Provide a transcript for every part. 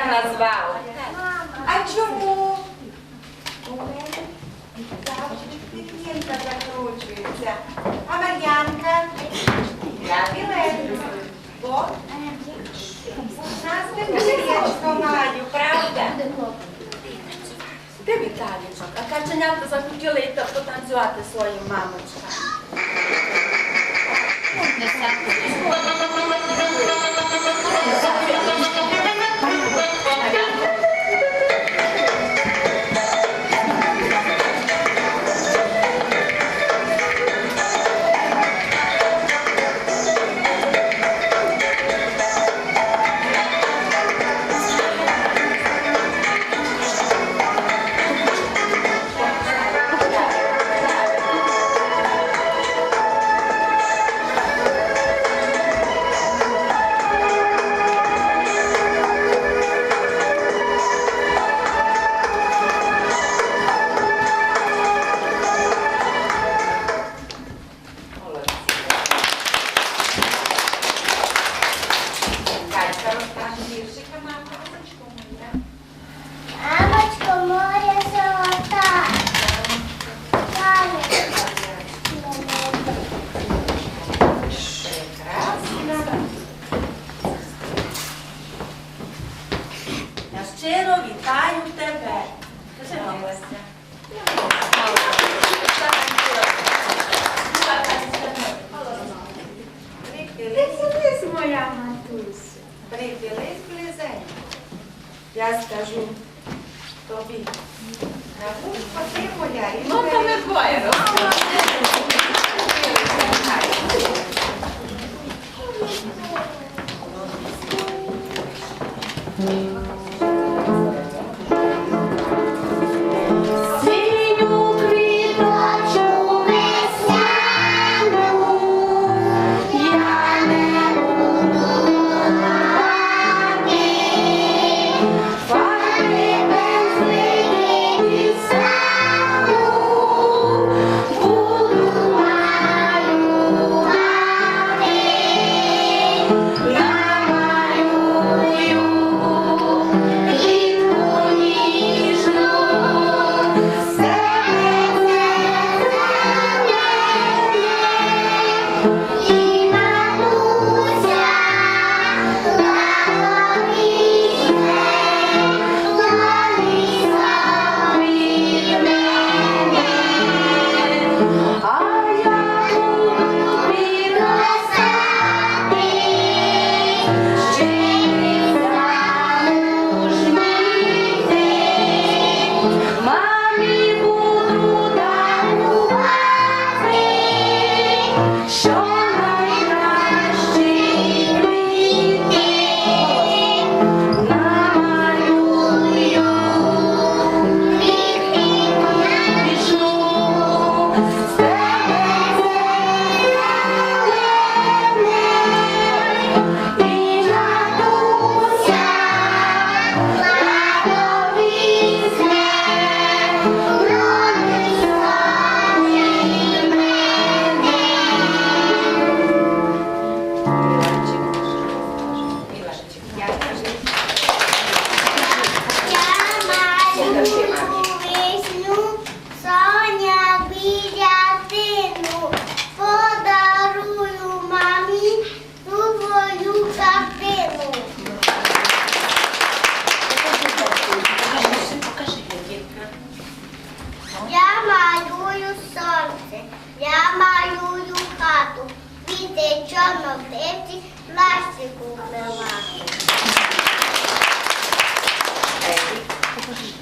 так назвав? А чому? У мене завжди пір'їнка закручується. А Мар'янка? Я Біленко. Бо у нас теплячко маю, правда? Де Віталічок? А каченята захотіли йти потанцювати своїм мамочкам. Я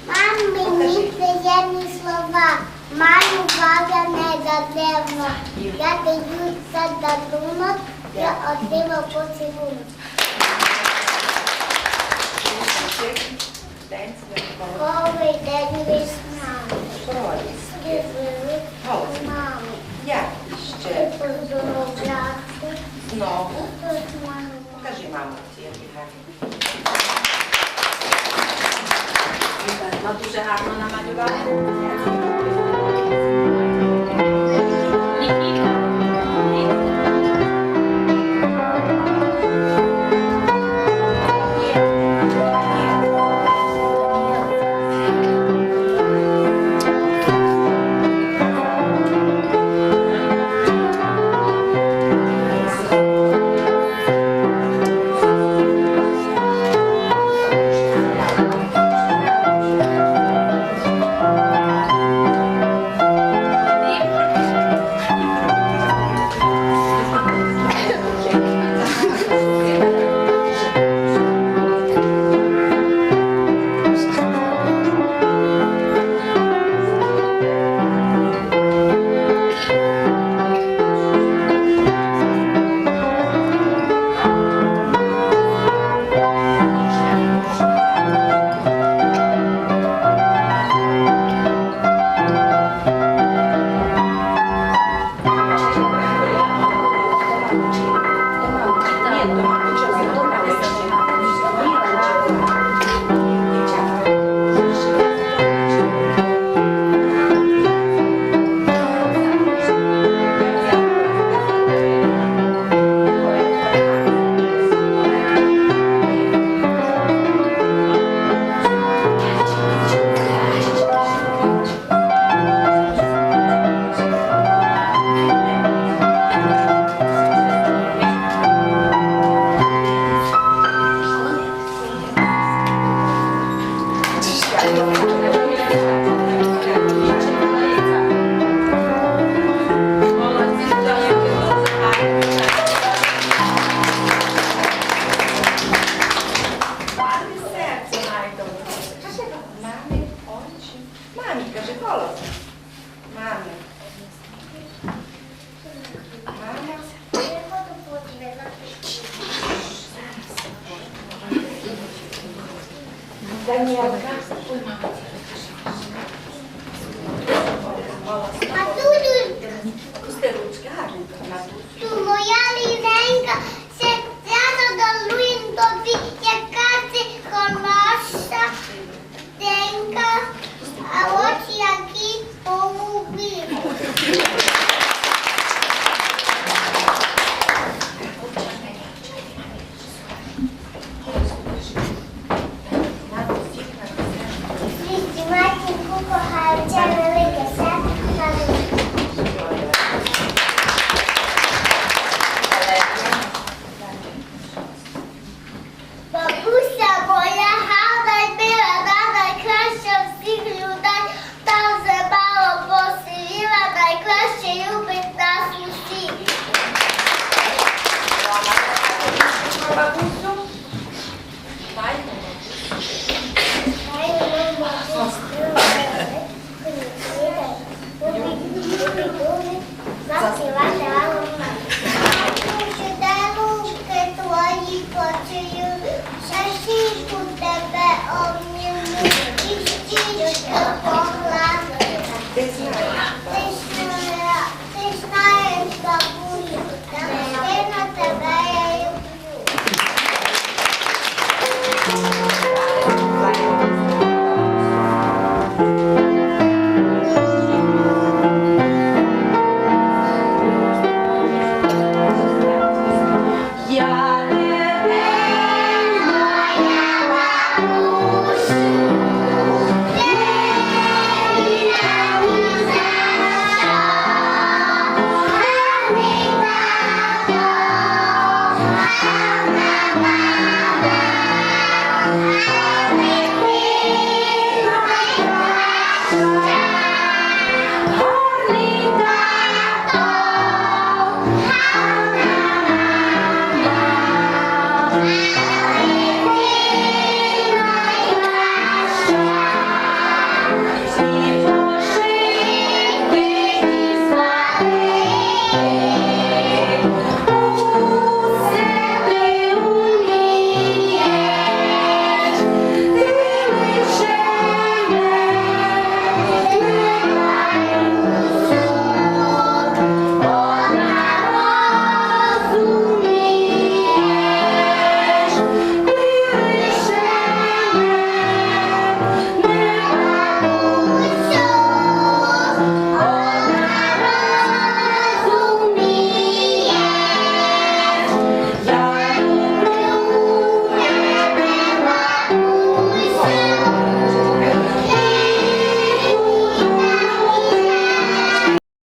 Мам, мені приємні слова, малювала недавно. Я даю за дарунок, я отримав поцілунок. Коли день Як ще? Знову. Покажи, мамо, ці гарні. Дуже гарно намалювала. Даніелка. А